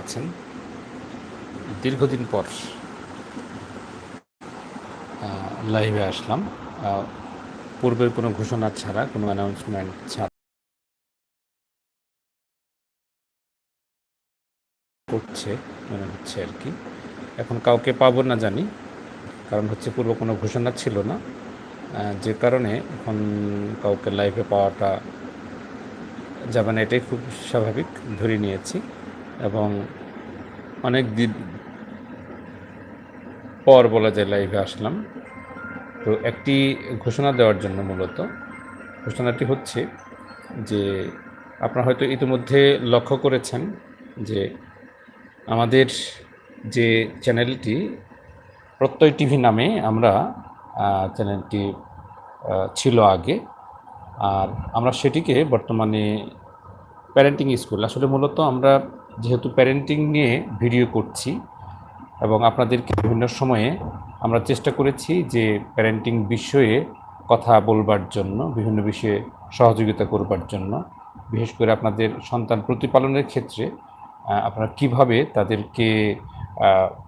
আছেন দীর্ঘদিন পর লাইভে আসলাম। পূর্বের কোনো ঘোষণা ছাড়া, কোনো অ্যানাউন্সমেন্ট ছাড়া করছে মনে হচ্ছে আর কি। এখন কাউকে পাবো না জানি, কারণ হচ্ছে পূর্ব কোনো ঘোষণা ছিল না। যে কারণে এখন কাউকে লাইভে পাওয়াটা যাবে না, এটাই খুব স্বাভাবিক। ধরে নিয়েছি। এবং অনেক দিন পর বলা যায় লাইভে আসলাম। তো একটি ঘোষণা দেওয়ার জন্য মূলত। ঘোষণাটি হচ্ছে যে আপনারা হয়তো ইতিমধ্যে লক্ষ্য করেছেন যে আমাদের যে চ্যানেলটি, প্রত্যয় টিভি নামে আমরা চ্যানেলটি ছিল আগে। আর আমরা সেটিকে বর্তমানে প্যারেন্টিং স্কুল আসলে মূলত আমরা যেহেতু প্যারেন্টিং নিয়ে ভিডিও করছি এবং আপনাদেরকে বিভিন্ন সময়ে আমরা চেষ্টা করেছি যে প্যারেন্টিং বিষয়ে কথা বলবার জন্য, বিভিন্ন বিষয়ে সহযোগিতা করবার জন্য। বিশেষ করে আপনাদের সন্তান প্রতিপালনের ক্ষেত্রে আপনারা কীভাবে তাদেরকে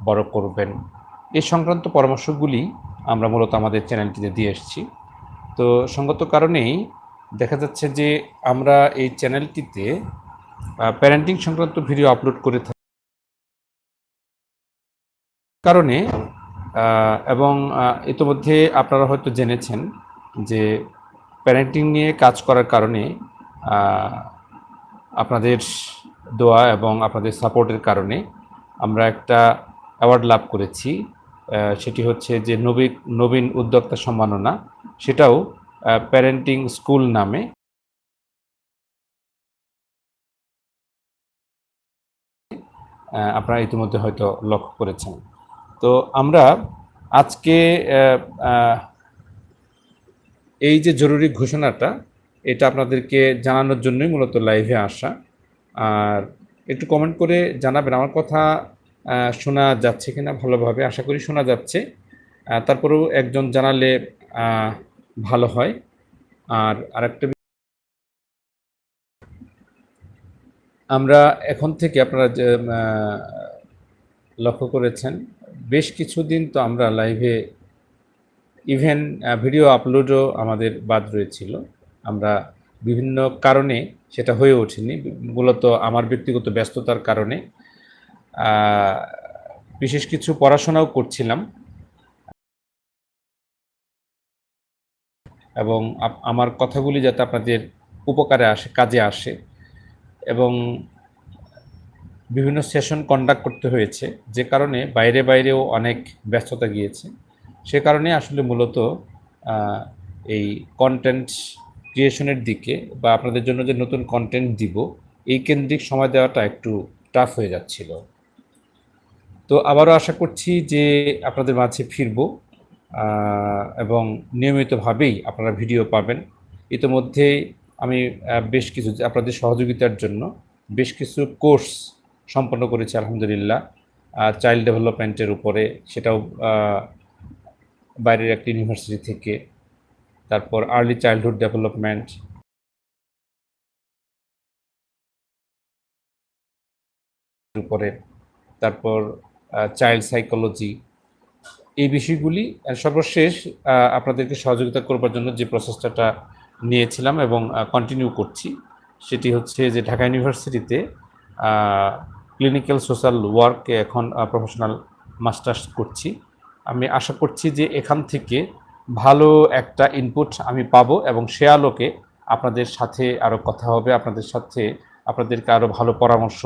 বড় করবেন, এ সংক্রান্ত পরামর্শগুলি আমরা মূলত আমাদের চ্যানেলটিতে দিয়ে এসেছি। তো সঙ্গত কারণেই দেখা যাচ্ছে যে আমরা এই চ্যানেলটিতে প্যারেন্টিং সংক্রান্ত ভিডিও আপলোড করে থাকি। কারণে এবং ইতোমধ্যে আপনারা হয়তো জেনেছেন যে প্যারেন্টিং নিয়ে কাজ করার কারণে আপনাদের দোয়া এবং আপনাদের সাপোর্টের কারণে আমরা একটা অ্যাওয়ার্ড লাভ করেছি। সেটি হচ্ছে যে নবীন নবীন উদ্যোক্তা সম্মাননা। সেটাও প্যারেন্টিং স্কুল নামে আপনারা ইতিমধ্যে হয়তো লক্ষ্য করেছেন। তো আমরা আজকে এই যে জরুরি ঘোষণাটা, এটা আপনাদেরকে জানানোর জন্যই মূলত লাইভে আসা। আর একটু কমেন্ট করে জানাবেন, আমার কথা শোনা যাচ্ছে কিনা ভালোভাবে? আশা করি শোনা যাচ্ছে। তারপরেও একজন জানালে ভালো হয়। আর আরেকটা বি- আমরা এখন থেকে আপনারা যে লক্ষ্য করেছেন, বেশ কিছুদিন তো আমরা লাইভে ইভেন ভিডিও আপলোডও আমাদের বাদ রয়েছিল। আমরা বিভিন্ন কারণে সেটা হয়ে ওঠেনি, মূলত আমার ব্যক্তিগত ব্যস্ততার কারণে। বিশেষ কিছু পড়াশোনাও করছিলাম। এবং আমার কথাগুলি যাতে আপনাদের উপকারে আসে, কাজে আসে এবং বিভিন্ন সেশন কন্ডাক্ট করতে হয়েছে। যে কারণে বাইরে বাইরেও অনেক ব্যস্ততা গিয়েছে। সে কারণে আসলে মূলত এই কন্টেন্ট ক্রিয়েশনের দিকে বা আপনাদের জন্য যে নতুন কন্টেন্ট দিব, এই কেন্দ্রিক সময় দেওয়াটা একটু টাফ হয়ে যাচ্ছিল। তো আবারও আশা করছি যে আপনাদের মাঝে ফিরব এবং নিয়মিতভাবেই আপনারা ভিডিও পাবেন। ইতিমধ্যে আমি বেশ কিছু আপনাদের সহযোগিতার জন্য বেশ কিছু কোর্স সম্পন্ন করেছি, আলহামদুলিল্লাহ। চাইল্ড ডেভেলপমেন্টের উপরে, সেটাও বাইরের একটি ইউনিভার্সিটি থেকে। তারপর আর্লি চাইল্ডহুড ডেভেলপমেন্ট। উপরে, তারপর চাইল্ড সাইকোলজি। এই বিষয়গুলি সর্বশেষ আপনাদেরকে সহযোগিতা করবার জন্য যে প্রচেষ্টাটা নিয়েছিলাম এবং কন্টিনিউ করছি। সেটি হচ্ছে যে ঢাকা ইউনিভার্সিটিতে ক্লিনিক্যাল সোশ্যাল ওয়ার্কে এখন প্রফেশনাল মাস্টার্স করছি। আমি আশা করছি যে এখান থেকে ভালো একটা ইনপুট আমি পাবো এবং সে আলোকে আপনাদের সাথে আরও কথা হবে, আপনাদের সাথে আপনাদেরকে আরও ভালো পরামর্শ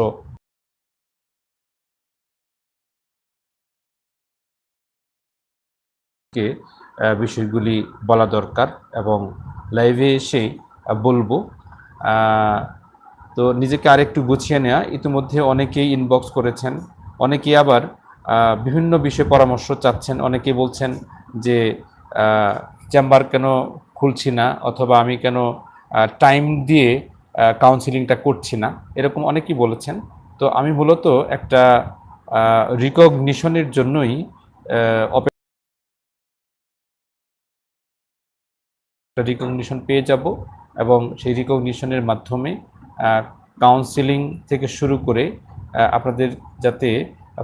কে বিষয়গুলি বলা দরকার এবং লাইভে এসে বলব। তো নিজেকে আরেকটু গুছিয়ে নেওয়া ইতিমধ্যে অনেকেই ইনবক্স করেছেন, অনেকেই আবার বিভিন্ন বিষয়ে পরামর্শ চাচ্ছেন। অনেকেই বলছেন যে চেম্বার কেন খুলছি না অথবা আমি কেন টাইম দিয়ে কাউন্সিলিংটা করছি না। এরকম অনেকেই বলেছেন। তো আমি মূলত একটা রিকগনিশনের জন্যই একটা রিকগনিশন পেয়ে যাব এবং সেই রিকগনিশনের মাধ্যমে কাউন্সিলিং থেকে শুরু করে আপনাদের যাতে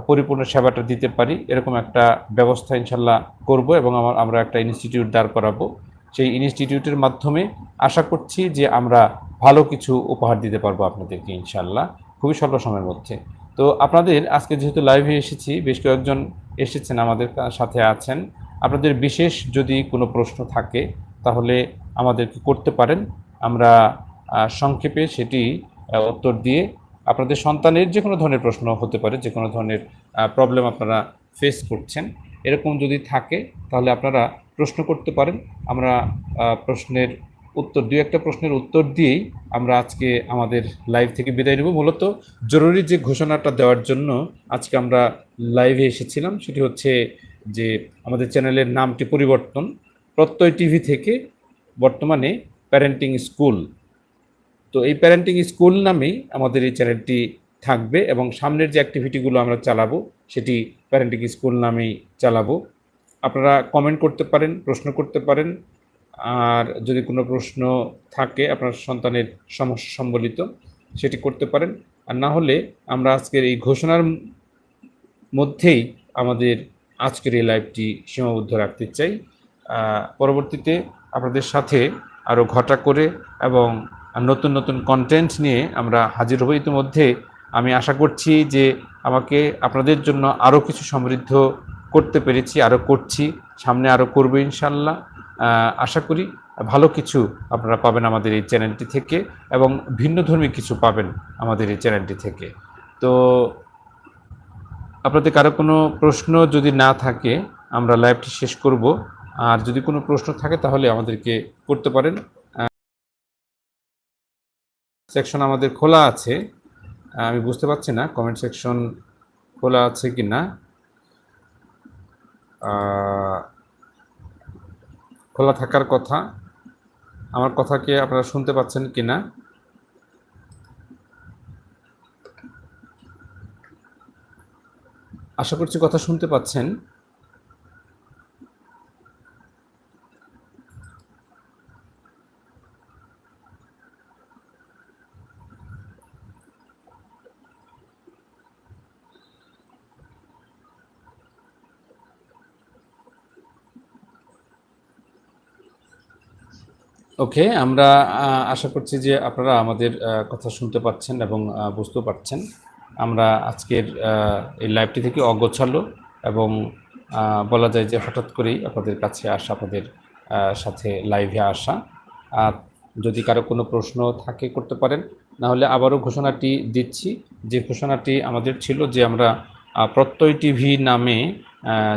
পরিপূর্ণ সেবাটা দিতে পারি, এরকম একটা ব্যবস্থা ইনশাল্লাহ করব এবং আমার আমরা একটা ইনস্টিটিউট দাঁড় করাবো। সেই ইনস্টিটিউটের মাধ্যমে আশা করছি যে আমরা ভালো কিছু উপহার দিতে পারব আপনাদেরকে ইনশাল্লাহ, খুবই স্বল্প সময়ের মধ্যে। তো আপনাদের আজকে যেহেতু লাইভে এসেছি, বেশ কয়েকজন এসেছেন আমাদের সাথে আছেন। আপনাদের বিশেষ যদি কোনো প্রশ্ন থাকে তাহলে আমাদেরকে করতে পারেন। আমরা সংক্ষেপে সেটি উত্তর দিয়ে আপনাদের সন্তানের যে কোনো ধরনের প্রশ্ন হতে পারে, যে কোনো ধরনের প্রবলেম আপনারা ফেস করছেন, এরকম যদি থাকে, তাহলে আপনারা প্রশ্ন করতে পারেন। আমরা প্রশ্নের উত্তর, দুই একটা প্রশ্নের উত্তর দিয়েই আমরা আজকে আমাদের লাইভ থেকে বিদায় নেব। মূলত জরুরি যে ঘোষণাটা দেওয়ার জন্য আজকে আমরা লাইভে এসেছিলাম, সেটি হচ্ছে যে আমাদের চ্যানেলের নামটি পরিবর্তন। প্রত্যয় টিভি থেকে বর্তমানে প্যারেন্টিং স্কুল তো এই প্যারেন্টিং স্কুল নামেই আমাদের এই চ্যানেলটি থাকবে এবং সামনের যে অ্যাক্টিভিটিগুলো আমরা চালাবো, সেটি প্যারেন্টিং স্কুল নামেই চালাবো। আপনারা কমেন্ট করতে পারেন, প্রশ্ন করতে পারেন, আর যদি কোনো প্রশ্ন থাকে আপনার সন্তানের সমস্যা সম্বলিত, সেটি করতে পারেন। আর না হলে আমরা আজকের এই ঘোষণার মধ্যেই আমাদের আজকের এই লাইভটি সীমাবদ্ধ রাখতে চাই। পরবর্তীতে আপনাদের সাথে আরও ঘটা করে এবং নতুন নতুন কন্টেন্ট নিয়ে আমরা হাজির হব। ইতিমধ্যে আমি আশা করছি যে আমাকে আপনাদের জন্য আরও কিছু সমৃদ্ধ করতে পেরেছি আরও করছি, সামনে আরও করব ইনশাল্লাহ আশা করি ভালো কিছু আপনারা পাবেন আমাদের এই চ্যানেলটি থেকে এবং ভিন্ন ভিন্নধর্মী কিছু পাবেন আমাদের এই চ্যানেলটি থেকে। তো আপনাদের কারও কোনো প্রশ্ন যদি না থাকে, আমরা লাইভটি শেষ করব। আর যদি কোনো প্রশ্ন থাকে তাহলে আমাদেরকে করতে পারেন। সেকশন আমাদের খোলা আছে। আমি বুঝতে পারছি না কমেন্ট সেকশন খোলা আছে কি না। খোলা থাকার কথা। আমার কথাকে আপনারা শুনতে পাচ্ছেন কি না? আশা করছি কথা শুনতে পাচ্ছেন। ওকে, আমরা আশা করছি যে আপনারা আমাদের কথা শুনতে পাচ্ছেন এবং বুঝতে পারছেন। আমরা আজকের এই লাইভটি থেকে অগোছালো এবং বলা যায় যে হঠাৎ করেই আপনাদের কাছে আসা, আপনাদের সাথে লাইভে আসা। আর যদি কারও কোনো প্রশ্ন থাকে করতে পারেন না হলে আবারও ঘোষণাটি দিচ্ছি। যে ঘোষণাটি আমাদের ছিল যে আমরা প্রত্যয় টিভি নামে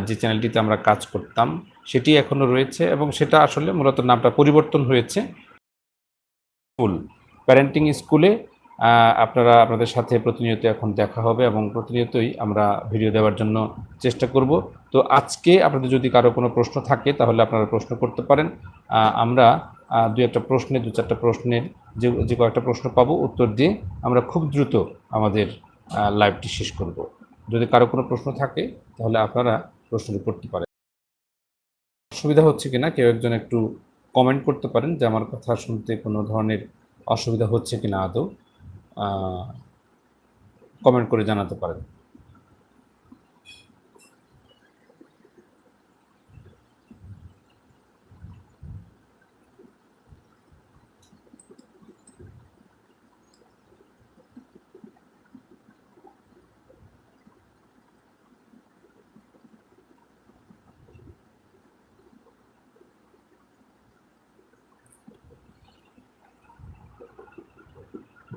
যে চ্যানেলটিতে আমরা কাজ করতাম সেটি এখনও রয়েছে এবং সেটা আসলে মূলত নামটা পরিবর্তন হয়েছে। স্কুল প্যারেন্টিং স্কুলে আপনারা আপনাদের সাথে প্রতিনিয়ত এখন দেখা হবে এবং প্রতিনিয়তই আমরা ভিডিও দেওয়ার জন্য চেষ্টা করব। তো আজকে আপনাদের যদি কারও কোনো প্রশ্ন থাকে, তাহলে আপনারা প্রশ্ন করতে পারেন। আমরা দু একটা প্রশ্নের, দু চারটা প্রশ্নের যে যে কয়েকটা প্রশ্ন পাবো, উত্তর দিয়ে আমরা খুব দ্রুত আমাদের লাইভটি শেষ করব। যদি কারও কোনো প্রশ্ন থাকে, তাহলে আপনারা প্রশ্নটি করতে পারেন। অসুবিধা হচ্ছে কিনা কেউ একজন একটু কমেন্ট করতে পারেন যে আমার কথা শুনতে কোনো ধরনের অসুবিধা হচ্ছে কিনা আদৌ কমেন্ট করে জানাতে পারেন।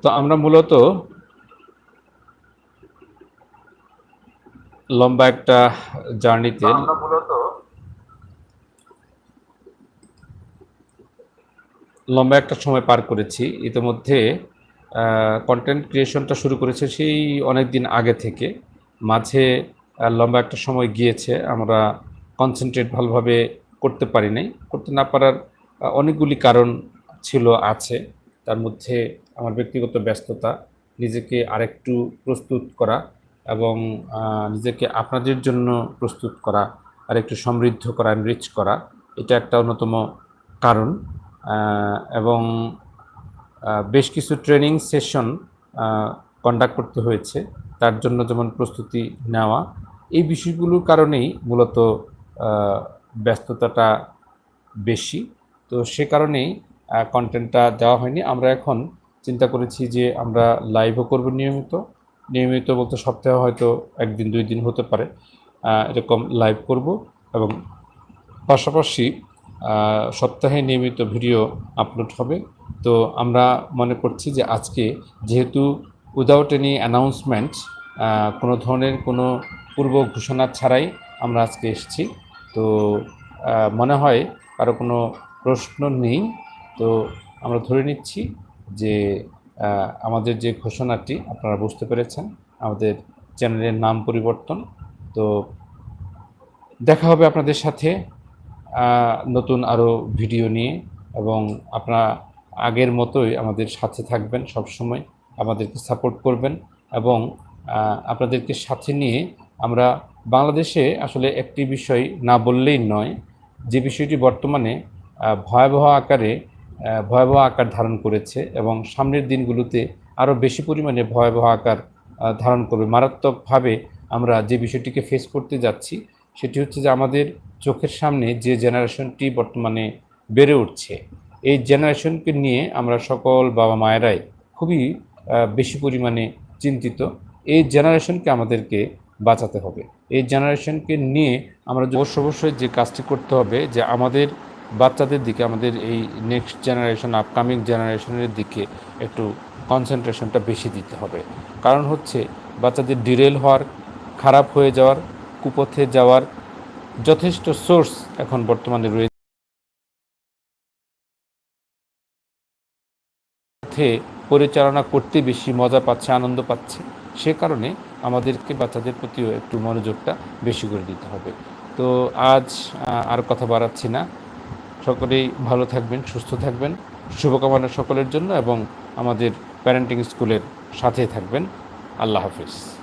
তো আমরা মূলত লম্বা একটা জার্নিতে লম্বা একটা সময় পার করেছি। ইতিমধ্যে কন্টেন্ট ক্রিয়েশনটা শুরু করেছে সেই অনেক দিন আগে থেকে। মাঝে লম্বা একটা সময় গিয়েছে। আমরা কনসেন্ট্রেট ভালোভাবে করতে পারি নাই। করতে না পারার অনেকগুলি কারণ ছিল আছে। তার মধ্যে আমার ব্যক্তিগত ব্যস্ততা, নিজেকে আরেকটু প্রস্তুত করা এবং নিজেকে আপনাদের জন্য প্রস্তুত করা আর একটু সমৃদ্ধ করা রিচ করা, এটা একটা অন্যতম কারণ। এবং বেশ কিছু ট্রেনিং সেশন কন্ডাক্ট করতে হয়েছে। তার জন্য যেমন প্রস্তুতি নেওয়া। এই বিষয়গুলোর কারণেই মূলত ব্যস্ততাটা বেশি। তো সে কারণেই কন্টেন্টটা দেওয়া হয়নি। আমরা এখন চিন্তা করেছি যে আমরা লাইভও করব নিয়মিত। নিয়মিত বলতে সপ্তাহে হয়তো একদিন, দুই দিন হতে পারে। এরকম লাইভ করব এবং পাশাপাশি সপ্তাহে নিয়মিত ভিডিও আপলোড হবে। তো আমরা মনে করছি যে আজকে যেহেতু উইদাউট এনি অ্যানাউন্সমেন্ট কোনো ধরনের কোনো পূর্ব ঘোষণা ছাড়াই আমরা আজকে এসেছি। তো মনে হয় কারও কোনো প্রশ্ন নেই। তো আমরা ধরে নিচ্ছি যে আমাদের যে ঘোষণাটি আপনারা বুঝতে পেরেছেন, আমাদের চ্যানেলের নাম পরিবর্তন। তো দেখা হবে আপনাদের সাথে নতুন আরও ভিডিও নিয়ে এবং আপনারা আগের মতোই আমাদের সাথে থাকবেন সব সময় আমাদেরকে সাপোর্ট করবেন এবং আপনাদেরকে সাথে নিয়ে আমরা বাংলাদেশে আসলে একটি বিষয় না বললেই নয়, যে বিষয়টি বর্তমানে ভয়াবহ আকারে ভয়াবহ আকার ধারণ করেছে এবং সামনের দিনগুলোতে আরও বেশি পরিমাণে ভয়াবহ আকার ধারণ করবে। মারাত্মকভাবে আমরা যে বিষয়টিকে ফেস করতে যাচ্ছি, সেটি হচ্ছে যে আমাদের চোখের সামনে যে জেনারেশনটি বর্তমানে বেড়ে উঠছে, এই জেনারেশনকে নিয়ে আমরা সকল বাবা মায়েরাই খুবই বেশি পরিমাণে চিন্তিত। এই জেনারেশনকে আমাদেরকে বাঁচাতে হবে। এই জেনারেশনকে নিয়ে আমরা অবশ্য অবশ্যই যে কাজটি করতে হবে, যে আমাদের বাচ্চাদের দিকে, আমাদের এই নেক্সট জেনারেশন আপকামিং জেনারেশনের দিকে একটু কনসেন্ট্রেশনটা বেশি দিতে হবে। কারণ হচ্ছে, বাচ্চাদের ডিরেল হওয়ার, খারাপ হয়ে যাওয়ার, কুপথে যাওয়ার যথেষ্ট সোর্স এখন বর্তমানে রয়েছে পরিচালনা করতে বেশি মজা পাচ্ছে, আনন্দ পাচ্ছে। সে কারণে আমাদেরকে বাচ্চাদের প্রতিও একটু মনোযোগটা বেশি করে দিতে হবে। তো আজ আর কথা বাড়াচ্ছি না। সকলেই ভালো থাকবেন, সুস্থ থাকবেন। শুভকামনা সকলের জন্য এবং আমাদের প্যারেন্টিং স্কুলের সাথে থাকবেন। আল্লাহ হাফিজ।